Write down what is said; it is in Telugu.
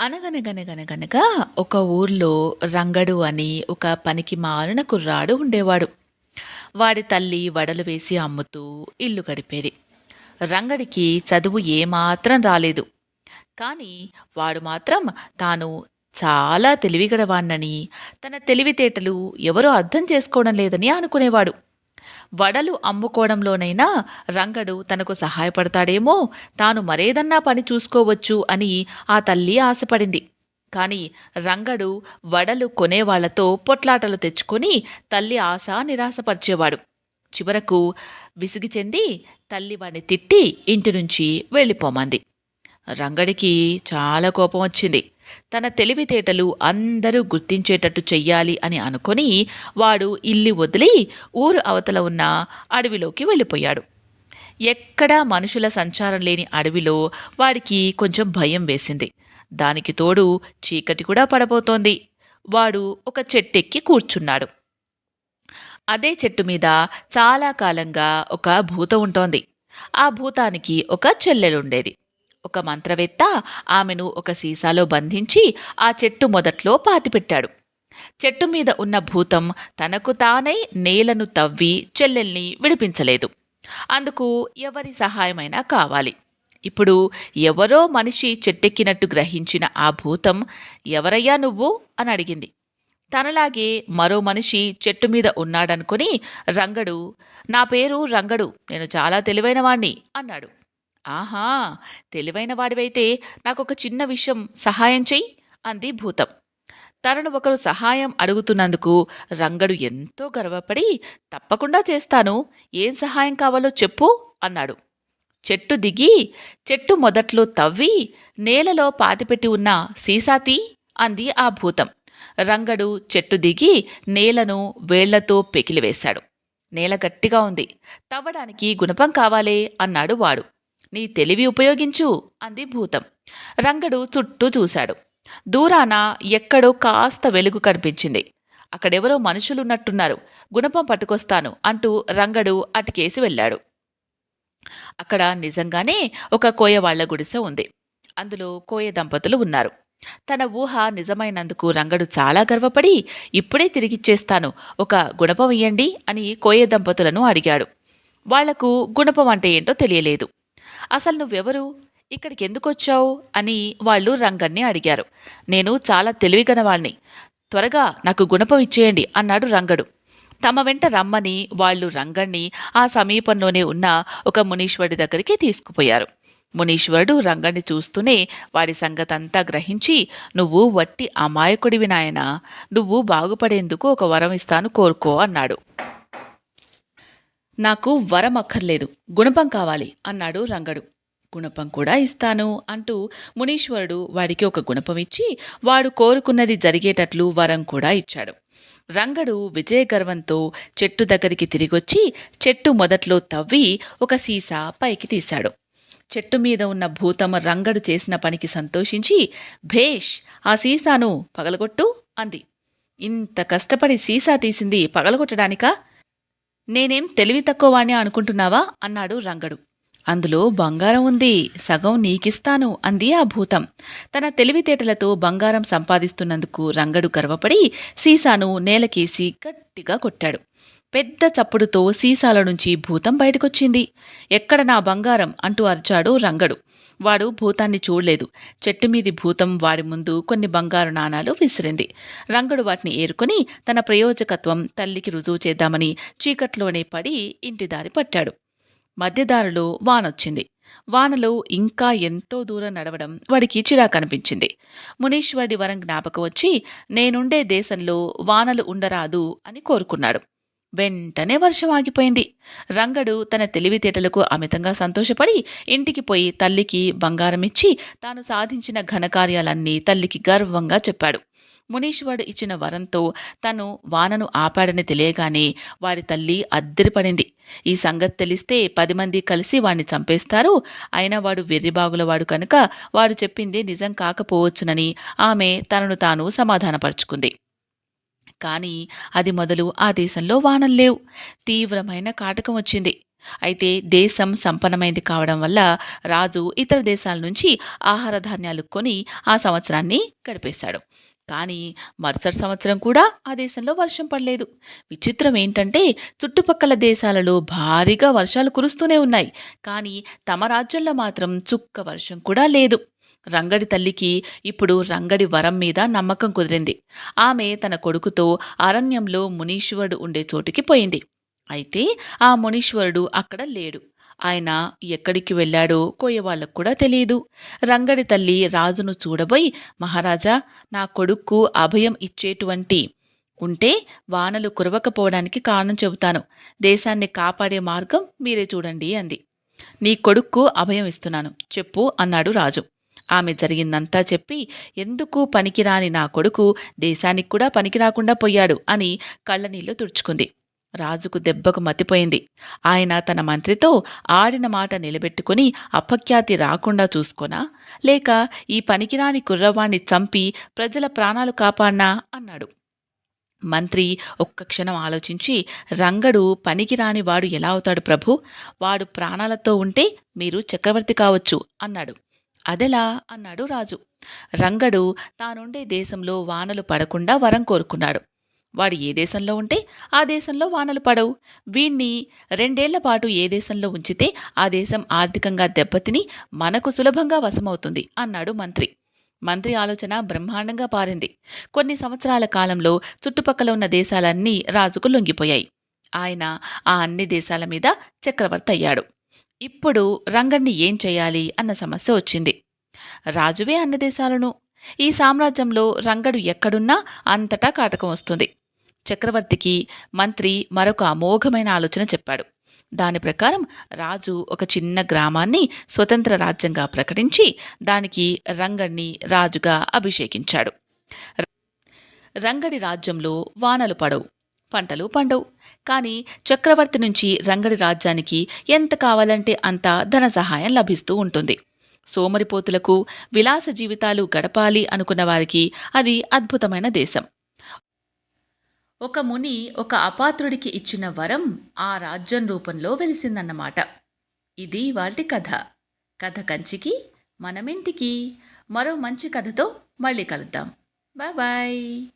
అనగనగనగనగనగా ఒక ఊర్లో రంగడు అని ఒక పనికి మారిన కుర్రాడు ఉండేవాడు. వాడి తల్లి వడలు వేసి అమ్ముతూ ఇల్లు గడిపేది. రంగడికి చదువు ఏమాత్రం రాలేదు. కానీ వాడు మాత్రం తాను చాలా తెలివిగడవాణ్ణని తన తెలివితేటలు ఎవరూ అర్థం చేసుకోవడం లేదని అనుకునేవాడు. వడలు అమ్ముకోవడంలోనైనా రంగడు తనకు సహాయపడతాడేమో తాను మరేదన్నా పని చూసుకోవచ్చు అని ఆ తల్లి ఆశపడింది. కానీ రంగడు వడలు కొనేవాళ్ళతో పొట్లాటలు తెచ్చుకొని తల్లి ఆశ నిరాశపరిచేవాడు. చివరకు విసిగి చెంది తల్లి వాడిని తిట్టి ఇంటి నుంచి వెళ్ళిపోమంది. రంగడికి చాలా కోపం వచ్చింది. తన తెలివితేటలు అందరూ గుర్తించేటట్టు చెయ్యాలి అని అనుకొని వాడు ఇల్లు వదిలి ఊరు అవతల ఉన్న అడవిలోకి వెళ్ళిపోయాడు. ఎక్కడా మనుషుల సంచారం లేని అడవిలో వాడికి కొంచెం భయం వేసింది. దానికి తోడు చీకటి కూడా పడబోతోంది. వాడు ఒక చెట్టెక్కి కూర్చున్నాడు. అదే చెట్టు మీద చాలా కాలంగా ఒక భూతం ఉంటోంది. ఆ భూతానికి ఒక చెల్లెలుండేది. ఒక మంత్రవేత్త ఆమెను ఒక సీసాలో బంధించి ఆ చెట్టు మొదట్లో పాతిపెట్టాడు. చెట్టు మీద ఉన్న భూతం తనకు తానై నేలను తవ్వి చెల్లెల్ని విడిపించలేదు. అందుకు ఎవరి సహాయమైనా కావాలి. ఇప్పుడు ఎవరో మనిషి చెట్టెక్కినట్టు గ్రహించిన ఆ భూతం ఎవరయ్యా నువ్వు? అని అడిగింది. తనలాగే మరో మనిషి చెట్టు మీద ఉన్నాడనుకుని రంగడు నా పేరు రంగడు నేను చాలా తెలివైనవాణ్ణి అన్నాడు. ఆహా తెలివైన వాడివైతే నాకొక చిన్న విషయం సహాయం చెయ్యి అంది భూతం. తనను ఒకరు సహాయం అడుగుతున్నందుకు రంగడు ఎంతో గర్వపడి తప్పకుండా చేస్తాను ఏం సహాయం కావాలో చెప్పు అన్నాడు. చెట్టు దిగి చెట్టు మొదట్లో తవ్వి నేలలో పాతిపెట్టి ఉన్న సీసా తీ అంది ఆ భూతం. రంగడు చెట్టు దిగి నేలను వేళ్ళతో పెకిలివేశాడు నేల గట్టిగా ఉంది తవ్వడానికి గుణపం కావాలే అన్నాడు వాడు. నీ తెలివి ఉపయోగించు అంది భూతం. రంగడు చుట్టూ చూశాడు. దూరాన ఎక్కడో కాస్త వెలుగు కనిపించింది. అక్కడెవరో మనుషులున్నట్టున్నారు. గుణపం పట్టుకొస్తాను అంటూ రంగడు అటుకేసి వెళ్ళాడు. అక్కడ నిజంగానే ఒక కోయవాళ్ళ గుడిసె ఉంది. అందులో కోయ దంపతులు ఉన్నారు. తన ఊహ నిజమైనందుకు రంగడు చాలా గర్వపడి ఇప్పుడే తిరిగిచ్చేస్తాను. ఒక గుణపం ఇయ్యండి అని కోయ దంపతులను అడిగాడు. వాళ్ళకు గుణపం అంటే ఏంటో తెలియలేదు. అసలు నువ్వెవరు? ఇక్కడికి ఎందుకు వచ్చావు అని వాళ్ళు రంగన్ని అడిగారు. నేను చాలా తెలివిగనవాణ్ణి. త్వరగా నాకు గుణపం ఇచ్చేయండి అన్నాడు రంగడు. తమ వెంట రమ్మని వాళ్ళు రంగణ్ణి ఆ సమీపంలోనే ఉన్న ఒక మునీశ్వరుడి దగ్గరికి తీసుకుపోయారు. మునీశ్వరుడు రంగణ్ణి చూస్తూనే వాడి సంగతంతా గ్రహించి నువ్వు వట్టి అమాయకుడివి నాయనా. నువ్వు బాగుపడేందుకు ఒక వరం ఇస్తాను కోరుకో అన్నాడు. నాకు వరం అక్కర్లేదు. గుణపం కావాలి అన్నాడు రంగడు. గుణపం కూడా ఇస్తాను అంటూ మునీశ్వరుడు వాడికి ఒక గుణపం ఇచ్చి వాడు కోరుకున్నది జరిగేటట్లు వరం కూడా ఇచ్చాడు. రంగడు విజయ గర్వంతో చెట్టు దగ్గరికి తిరిగొచ్చి చెట్టు మొదట్లో తవ్వి ఒక సీసా పైకి తీశాడు. చెట్టు మీద ఉన్న భూతమ రంగడు చేసిన పనికి సంతోషించి భేష్ ఆ సీసాను పగలగొట్టు అంది. ఇంత కష్టపడి సీసా తీసింది పగలగొట్టడానికా? నేనేం తెలివి తక్కువవాణ్ణి అనుకుంటున్నావా? అన్నాడు రంగడు. అందులో బంగారం ఉంది సగం నీకిస్తాను అంది ఆ భూతం. తన తెలివితేటలతో బంగారం సంపాదిస్తున్నందుకు రంగడు గర్వపడి సీసాను నేలకేసి గట్టిగా కొట్టాడు. పెద్ద చప్పుడుతో సీసాల నుంచి భూతం బయటకొచ్చింది. ఎక్కడ నా బంగారం? అంటూ అరిచాడు రంగడు. వాడు భూతాన్ని చూడలేదు. చెట్టు మీది భూతం వాడి ముందు కొన్ని బంగారు నాణాలు విసిరింది. రంగడు వాటిని ఏరుకొని తన ప్రయోజకత్వం తల్లికి రుజువు చేద్దామని చీకట్లోనే పడి ఇంటి దారి పట్టాడు. మధ్యదారిలో వానొచ్చింది. వానలో ఇంకా ఎంతో దూరం నడవడం వాడికి చిరా కనిపించింది మునీశ్వరుడి వరం జ్ఞాపకం వచ్చి నేనుండే దేశంలో వానలు ఉండరాదు అని కోరుకున్నాడు. వెంటనే వర్షం ఆగిపోయింది. రంగడు తన తెలివితేటలకు అమితంగా సంతోషపడి ఇంటికి పోయి తల్లికి బంగారం ఇచ్చి తాను సాధించిన ఘనకార్యాలన్నీ తల్లికి గర్వంగా చెప్పాడు. మునీశ్వరుడు ఇచ్చిన వరంతో తను వానను ఆపాడని తెలియగానే వాడి తల్లి అద్దరిపడింది. ఈ సంగతి తెలిస్తే పది మంది కలిసి వాణ్ణి చంపేస్తారు. అయినా వాడు వెర్రిబాగులవాడు కనుక వాడు చెప్పింది నిజం కాకపోవచ్చునని ఆమె తనను తాను సమాధానపరుచుకుంది. కానీ అది మొదలు ఆ దేశంలో వానల్లేవు తీవ్రమైన కాటకం వచ్చింది. అయితే దేశం సంపన్నమైంది కావడం వల్ల రాజు ఇతర దేశాల నుంచి ఆహార ధాన్యాలు కొని ఆ సంవత్సరాన్ని గడిపేశాడు. కానీ మరుసటి సంవత్సరం కూడా ఆ దేశంలో వర్షం పడలేదు. విచిత్రం ఏంటంటే చుట్టుపక్కల దేశాలలో భారీగా వర్షాలు కురుస్తూనే ఉన్నాయి. కానీ తమ రాజ్యంలో మాత్రం చుక్క వర్షం కూడా లేదు. రంగడి తల్లికి ఇప్పుడు రంగడి వరం మీద నమ్మకం కుదిరింది. ఆమె తన కొడుకుతో అరణ్యంలో మునీశ్వరుడు ఉండే చోటుకి పోయింది. అయితే ఆ మునీశ్వరుడు అక్కడ లేడు. ఆయన ఎక్కడికి వెళ్ళాడో కోయవాళ్ళకు కూడా తెలియదు రంగడి తల్లి రాజును చూడబోయి మహారాజా నా కొడుక్కు అభయం ఇచ్చేటువంటి ఉంటే వానలు కురవకపోవడానికి కారణం చెబుతాను. దేశాన్ని కాపాడే మార్గం మీరే చూడండి అంది. నీ కొడుక్కు అభయం ఇస్తున్నాను. చెప్పు అన్నాడు రాజు. ఆమె జరిగిందంతా చెప్పి ఎందుకు పనికిరాని నా కొడుకు దేశానికి కూడా పనికిరాకుండా పోయాడు అని కళ్ళనీళ్ళు తుడుచుకుంది. రాజుకు దెబ్బకు మతిపోయింది. ఆయన తన మంత్రితో ఆడిన మాట నిలబెట్టుకుని అపఖ్యాతి రాకుండా చూసుకోనా? లేక ఈ పనికిరాని కుర్రవాణ్ణి చంపి ప్రజల ప్రాణాలు కాపాడినా? అన్నాడు. మంత్రి ఒక్క క్షణం ఆలోచించి రంగడు పనికిరాని వాడు ఎలా అవుతాడు ప్రభు? వాడు ప్రాణాలతో ఉంటే మీరు చక్రవర్తి కావచ్చు అన్నాడు. అదెలా? అన్నాడు రాజు. రంగడు తానుండే దేశంలో వానలు పడకుండా వరం కోరుకున్నాడు. వాడు ఏ దేశంలో ఉంటే ఆ దేశంలో వానలు పడవు. వీణ్ణి రెండేళ్ళ పాటు ఏ దేశంలో ఉంచితే ఆ దేశం ఆర్థికంగా దెబ్బతిని మనకు సులభంగా వశమవుతుంది అన్నాడు మంత్రి. మంత్రి ఆలోచన బ్రహ్మాండంగా పారింది. కొన్ని సంవత్సరాల కాలంలో చుట్టుపక్కల ఉన్న దేశాలన్నీ రాజుకు లొంగిపోయాయి. ఆయన ఆ అన్ని దేశాల మీద చక్రవర్తి అయ్యాడు. ఇప్పుడు రంగణ్ణి ఏం చేయాలి అన్న సమస్య వచ్చింది. రాజువే అన్ని దేశాలను. ఈ సామ్రాజ్యంలో రంగడు ఎక్కడున్నా అంతటా కాటకం వస్తుంది. చక్రవర్తికి మంత్రి మరొక అమోఘమైన ఆలోచన చెప్పాడు. దాని ప్రకారం రాజు ఒక చిన్న గ్రామాన్ని స్వతంత్ర రాజ్యంగా ప్రకటించి దానికి రంగడిని రాజుగా అభిషేకించాడు. రంగడి రాజ్యంలో వానలు పడవు పంటలు పండవు. కానీ చక్రవర్తి నుంచి రంగడి రాజ్యానికి ఎంత కావాలంటే అంత ధన సహాయం లభిస్తూ ఉంటుంది. సోమరిపోతులకు విలాస జీవితాలు గడపాలి అనుకున్న వారికి అది అద్భుతమైన దేశం. ఒక ముని ఒక అపాత్రుడికి ఇచ్చిన వరం ఆ రాజ్యం రూపంలో వెలిసిందన్నమాట. ఇది వాటి కథ. కథ కంచికి మనమింటికి మరో మంచి కథతో మళ్ళీ కలుద్దాం. Bye bye.